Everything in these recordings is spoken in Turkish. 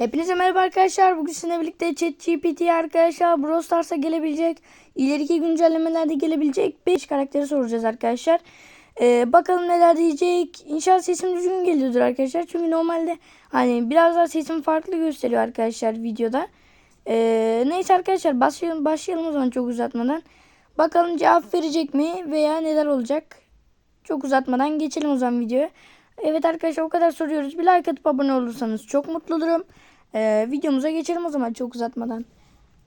Hepinize merhaba arkadaşlar. Bugün sizinle birlikte ChatGPT arkadaşlar Brawl Stars'a gelebilecek, ileriki güncellemelerde gelebilecek 5 karakteri soracağız arkadaşlar. Ee, bakalım neler diyecek. İnşallah sesim düzgün geliyordur arkadaşlar. Çünkü normalde hani biraz daha sesim farklı gösteriyor arkadaşlar videoda. Ee, neyse arkadaşlar başlayalım, başlayalım o zaman çok uzatmadan. Bakalım cevap verecek mi veya neler olacak. Çok uzatmadan geçelim o zaman videoya. Evet arkadaşlar o kadar soruyoruz. Bir like atıp abone olursanız çok mutlu olurum. Ee, videomuza geçelim o zaman çok uzatmadan.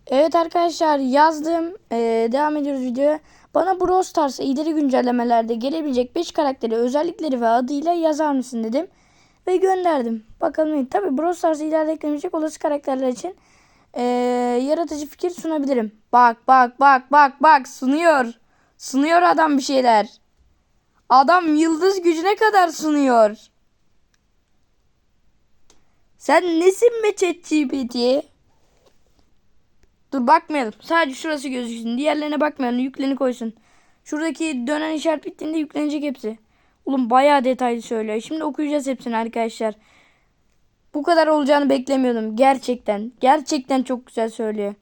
Evet arkadaşlar yazdım. Ee, devam ediyoruz videoya. Bana Brawl Stars'a ileri güncellemelerde gelebilecek 5 karakteri özellikleri ve adıyla yazar mısın dedim. Ve gönderdim. Bakalım tabi Brawl Stars'a ileride eklenecek olası karakterler için ee, yaratıcı fikir sunabilirim. Bak bak bak bak bak sunuyor. Sunuyor adam bir şeyler. Adam yıldız gücüne kadar sunuyor. Sen nesin be ChatGPT? Dur bakmayalım. Sadece şurası gözüksün. Diğerlerine bakmayalım. Yükleni koysun. Şuradaki dönen işaret bittiğinde yüklenecek hepsi. Oğlum bayağı detaylı söylüyor. Şimdi okuyacağız hepsini arkadaşlar. Bu kadar olacağını beklemiyordum. Gerçekten. Gerçekten çok güzel söylüyor.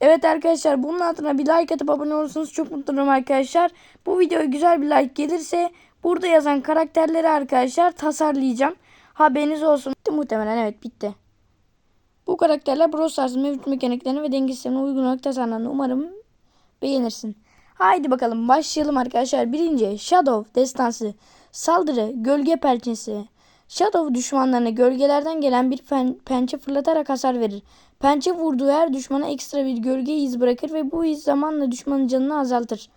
Evet arkadaşlar bunun altına bir like atıp abone olursanız çok mutlu olurum arkadaşlar. Bu videoya güzel bir like gelirse burada yazan karakterleri arkadaşlar tasarlayacağım. Haberiniz olsun. Bitti muhtemelen evet bitti. Bu karakterler Brawl Stars'ın mevcut mekaniklerine ve denge sistemine uygun olarak tasarlandı. Umarım beğenirsin. Haydi bakalım başlayalım arkadaşlar. Birinci Shadow destansı. Saldırı gölge pençesi. Shadow düşmanlarına gölgelerden gelen bir pen pençe fırlatarak hasar verir. Pençe vurduğu her düşmana ekstra bir gölge iz bırakır ve bu iz zamanla düşmanın canını azaltır.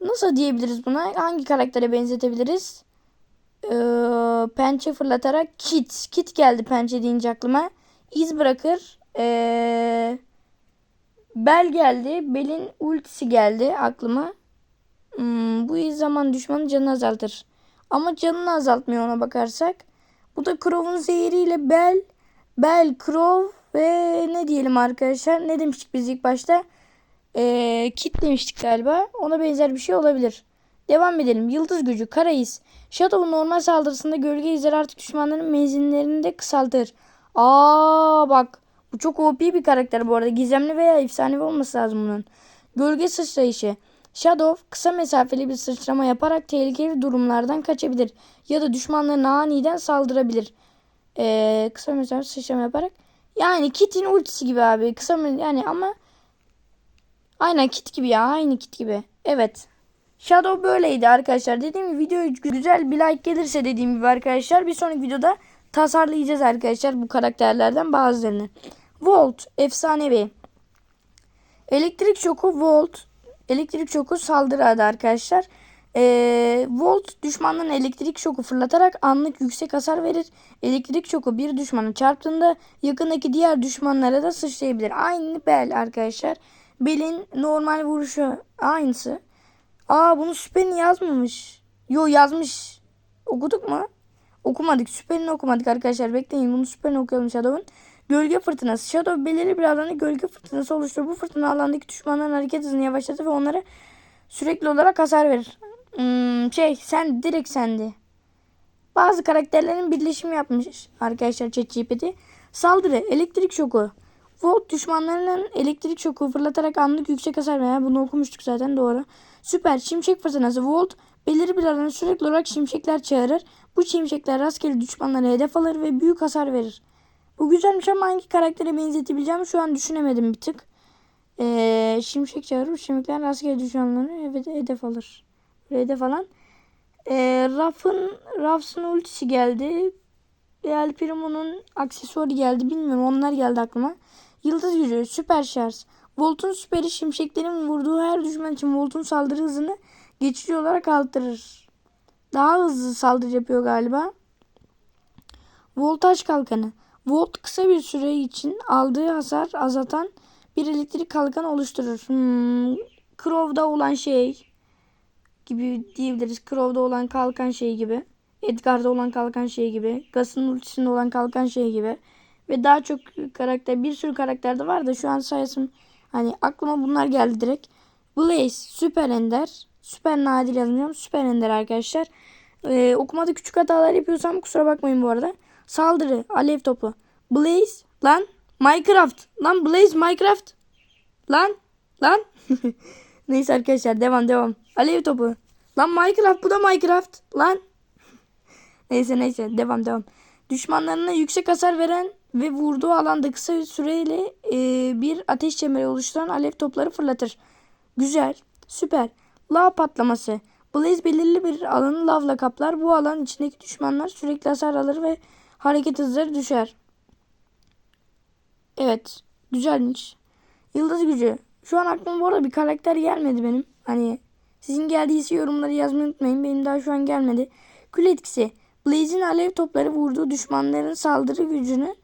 Nasıl diyebiliriz buna? Hangi karaktere benzetebiliriz? Ee, pençe fırlatarak Kit. Kit geldi pençe deyince aklıma. İz bırakır. Ee, Bel geldi. Bel'in ultisi geldi aklıma. Hmm, bu iz zaman düşmanın canını azaltır. Ama canını azaltmıyor ona bakarsak. Bu da Crow'un zehriyle Bel, Bel, Crow ve ne diyelim arkadaşlar? Ne demiştik biz ilk başta? Ee, Kit demiştik galiba. Ona benzer bir şey olabilir. Devam edelim. Yıldız gücü, kara iz. Shadow'un normal saldırısında gölge izleri artık düşmanların menzillerini de kısaltır. Aa bak. Bu çok OP bir karakter bu arada. Gizemli veya efsanevi olması lazım bunun. Gölge sıçrayışı. Shadow kısa mesafeli bir sıçrama yaparak tehlikeli durumlardan kaçabilir. Ya da düşmanlarına aniden saldırabilir. Ee, kısa mesafeli sıçrama yaparak. Yani Kit'in ultisi gibi abi. Kısa yani ama aynen Kit gibi ya. Aynı Kit gibi. Evet. Shadow böyleydi arkadaşlar. Dediğim gibi video güzel bir like gelirse dediğim gibi arkadaşlar bir sonraki videoda tasarlayacağız arkadaşlar bu karakterlerden bazılarını. Volt efsanevi. Elektrik şoku Volt. Elektrik şoku saldırı adı arkadaşlar. Ee, Volt düşmanların elektrik şoku fırlatarak anlık yüksek hasar verir. Elektrik şoku bir düşmanı çarptığında yakındaki diğer düşmanlara da sıçrayabilir. Aynı Bel arkadaşlar. Bel'in normal vuruşu aynısı. Aa bunu süperini yazmamış. Yo yazmış. Okuduk mu? Okumadık. Süperini okumadık arkadaşlar. Bekleyin bunu süperini okuyalım Shadow'un. Gölge fırtınası. Shadow belirli bir alanda gölge fırtınası oluşturur. Bu fırtına alandaki düşmanların hareket hızını yavaşlatır ve onlara sürekli olarak hasar verir. Hmm, şey sen direkt sendi. Bazı karakterlerin birleşimi yapmış arkadaşlar ChatGPT. Saldırı, elektrik şoku. Volt düşmanlarının elektrik şoku fırlatarak anlık yüksek hasar verir. Bunu okumuştuk zaten doğru. Süper şimşek fırtınası. Volt belirli bir alana sürekli olarak şimşekler çağırır. Bu şimşekler rastgele düşmanlara hedef alır ve büyük hasar verir. Bu güzelmiş ama hangi karaktere benzetebileceğimi şu an düşünemedim bir tık. Ee, şimşek çağırır. Şimşekler rastgele düşmanları hedef alır. Hedef falan. Ee, Raf'ın Raf'ın ultisi geldi. El Primo'nun aksesuarı geldi. Bilmiyorum onlar geldi aklıma. Yıldız gücü, süper şarj. Volt'un süperi şimşeklerin vurduğu her düşman için Volt'un saldırı hızını geçici olarak artırır. Daha hızlı saldırı yapıyor galiba. Voltaj kalkanı. Volt kısa bir süre için aldığı hasar azaltan bir elektrik kalkanı oluşturur. Hmm, Crow'da olan şey gibi diyebiliriz. Crow'da olan kalkan şey gibi. Edgar'da olan kalkan şey gibi. Gus'ın ultisinde olan kalkan şey gibi. Ve daha çok karakter bir sürü karakter de var da şu an sayısım hani aklıma bunlar geldi direkt. Blaze süper ender. Süper nadir yazmıyorum. Süper ender arkadaşlar. Ee, okumada küçük hatalar yapıyorsam kusura bakmayın bu arada. Saldırı alev topu. Blaze lan Minecraft. Lan Blaze Minecraft. Lan lan. Neyse arkadaşlar devam devam. Alev topu. Lan Minecraft bu da Minecraft. Lan. Neyse neyse devam devam. Düşmanlarına yüksek hasar veren ve vurduğu alanda kısa bir süreyle e, bir ateş çemberi oluşturan alev topları fırlatır. Güzel. Süper. Lav patlaması. Blaze belirli bir alanı lavla kaplar. Bu alan içindeki düşmanlar sürekli hasar alır ve hareket hızları düşer. Evet. Güzelmiş. Yıldız gücü. Şu an aklıma bu arada bir karakter gelmedi benim. Hani sizin geldiyse yorumları yazmayı unutmayın. Benim daha şu an gelmedi. Kül etkisi. Blaze'in alev topları vurduğu düşmanların saldırı gücünü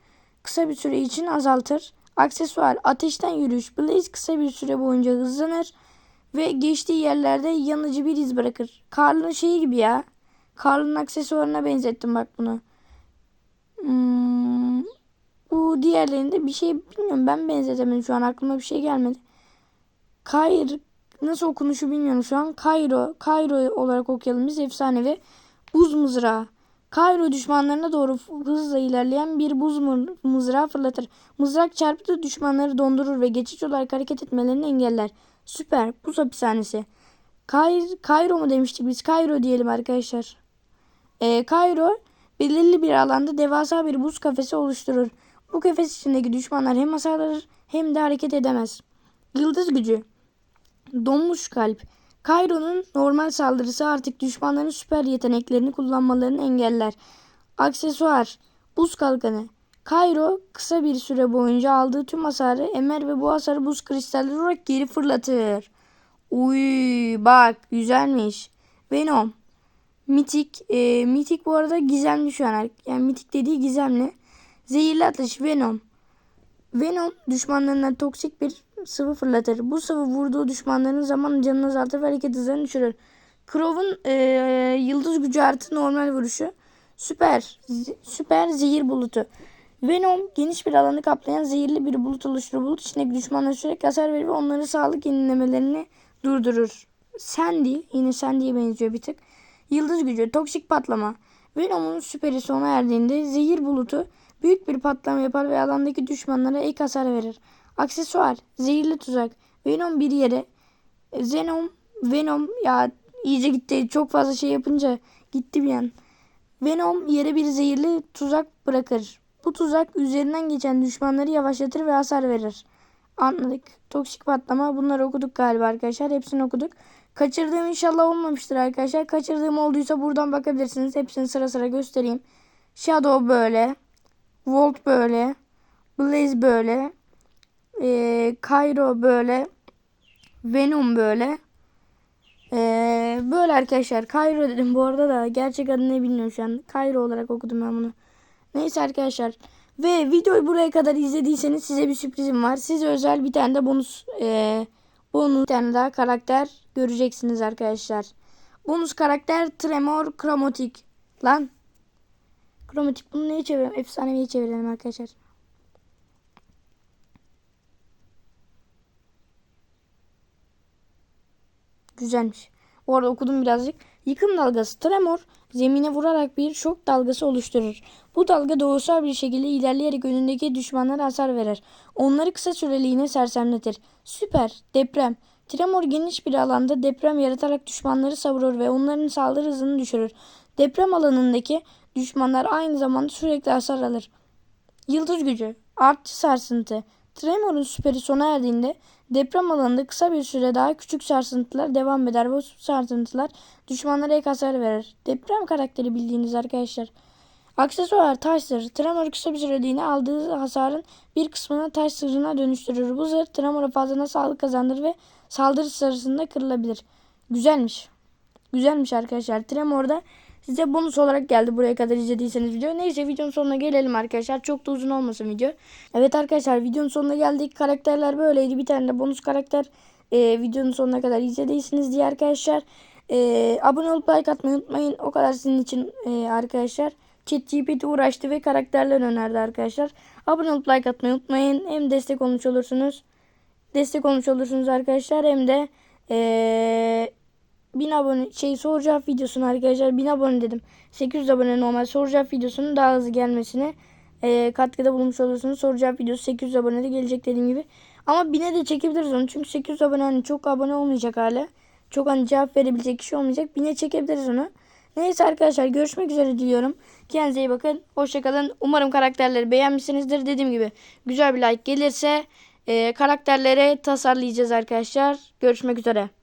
kısa bir süre için azaltır. Aksesuar. Ateşten yürüyüş. Blaze kısa bir süre boyunca hızlanır ve geçtiği yerlerde yanıcı bir iz bırakır. Karl'ın şeyi gibi ya. Karl'ın aksesuarına benzettim bak bunu. Hmm, bu diğerlerinde bir şey bilmiyorum ben benzetemedim şu an aklıma bir şey gelmedi. Kayr nasıl okunuşu bilmiyorum şu an. Kayro, Kayro olarak okuyalım biz efsanevi buz mızrağı. Kayro düşmanlarına doğru hızla ilerleyen bir buz mı- mızrağı fırlatır. Mızrak çarptığı düşmanları dondurur ve geçici olarak hareket etmelerini engeller. Süper. Buz hapishanesi. Kay Kayro mu demiştik biz? Kayro diyelim arkadaşlar. Ee, Kayro belirli bir alanda devasa bir buz kafesi oluşturur. Bu kafes içindeki düşmanlar hem hasar alır hem de hareket edemez. Yıldız gücü. Donmuş kalp. Kairo'nun normal saldırısı artık düşmanların süper yeteneklerini kullanmalarını engeller. Aksesuar. Buz kalkanı. Kairo kısa bir süre boyunca aldığı tüm hasarı emer ve bu hasarı buz kristalleri olarak geri fırlatır. Uy bak güzelmiş. Venom. Mitik. E, mitik bu arada gizemli şu an. Yani mitik dediği gizemli. Zehirli atış Venom. Venom düşmanlarına toksik bir sıvı fırlatır. Bu sıvı vurduğu düşmanların zaman canını azaltır ve hareket hızlarını düşürür. Crow'un e, yıldız gücü artı normal vuruşu. Süper. süper zehir bulutu. Venom geniş bir alanı kaplayan zehirli bir bulut oluşturur. Bulut içindeki düşmanlara sürekli hasar verir ve onların sağlık yenilemelerini durdurur. Sandy yine Sandy'ye benziyor bir tık. Yıldız gücü toksik patlama. Venom'un süperi sona erdiğinde zehir bulutu büyük bir patlama yapar ve alandaki düşmanlara ek hasar verir. Aksesuar zehirli tuzak. Venom bir yere Venom Venom ya iyice gitti. Çok fazla şey yapınca gitti bir an. Venom yere bir zehirli tuzak bırakır. Bu tuzak üzerinden geçen düşmanları yavaşlatır ve hasar verir. Anladık. Toksik patlama. Bunları okuduk galiba arkadaşlar. Hepsini okuduk. Kaçırdığım inşallah olmamıştır arkadaşlar. Kaçırdığım olduysa buradan bakabilirsiniz. Hepsini sıra sıra göstereyim. Shadow böyle. Volt böyle. Blaze böyle. Ee, Cairo böyle. Venom böyle. Ee, böyle arkadaşlar. Cairo dedim bu arada da gerçek adı ne bilmiyorum şu an. Cairo olarak okudum ben bunu. Neyse arkadaşlar. Ve videoyu buraya kadar izlediyseniz size bir sürprizim var. Size özel bir tane de bonus e, bonus bir tane daha karakter göreceksiniz arkadaşlar. Bonus karakter Tremor Kromatik. Lan. Kromatik bunu neye çevirelim? Efsaneviye çevirelim arkadaşlar. Güzelmiş. Bu arada okudum birazcık. Yıkım dalgası tremor zemine vurarak bir şok dalgası oluşturur. Bu dalga doğusal bir şekilde ilerleyerek önündeki düşmanlara hasar verir. Onları kısa süreliğine sersemletir. Süper. Deprem. Tremor geniş bir alanda deprem yaratarak düşmanları savurur ve onların saldırı hızını düşürür. Deprem alanındaki düşmanlar aynı zamanda sürekli hasar alır. Yıldız gücü. Artçı sarsıntı. Tremor'un süperi sona erdiğinde deprem alanında kısa bir süre daha küçük sarsıntılar devam eder ve bu sarsıntılar düşmanlara ek hasar verir. Deprem karakteri bildiğiniz arkadaşlar. Aksesuar taş zırh. Tremor kısa bir süreliğine aldığı hasarın bir kısmını taş zırhına dönüştürür. Bu zırh Tremor'a fazla sağlık kazandırır ve saldırı sırasında kırılabilir. Güzelmiş. Güzelmiş arkadaşlar. Tremor'da size bonus olarak geldi buraya kadar izlediyseniz video. Neyse videonun sonuna gelelim arkadaşlar. Çok da uzun olmasın video. Evet arkadaşlar videonun sonuna geldik. Karakterler böyleydi. Bir tane de bonus karakter e, videonun sonuna kadar izlediyseniz diye arkadaşlar. E, abone olup like atmayı unutmayın. O kadar sizin için e, arkadaşlar. ChatGPT uğraştı ve karakterler önerdi arkadaşlar. Abone olup like atmayı unutmayın. Hem destek olmuş olursunuz. Destek olmuş olursunuz arkadaşlar. Hem de eee 1000 abone şey soru cevap videosunu arkadaşlar 1000 abone dedim. 800 abone normal soru cevap videosunun daha hızlı gelmesini e, katkıda bulunmuş olursunuz. Soru videosu 800 abonede gelecek dediğim gibi. Ama 1000'e de çekebiliriz onu. Çünkü 800 abone hani çok abone olmayacak hala. Çok hani cevap verebilecek kişi olmayacak. 1000'e çekebiliriz onu. Neyse arkadaşlar görüşmek üzere diliyorum. Kendinize iyi bakın. Hoşçakalın. Umarım karakterleri beğenmişsinizdir. Dediğim gibi güzel bir like gelirse e, karakterleri tasarlayacağız arkadaşlar. Görüşmek üzere.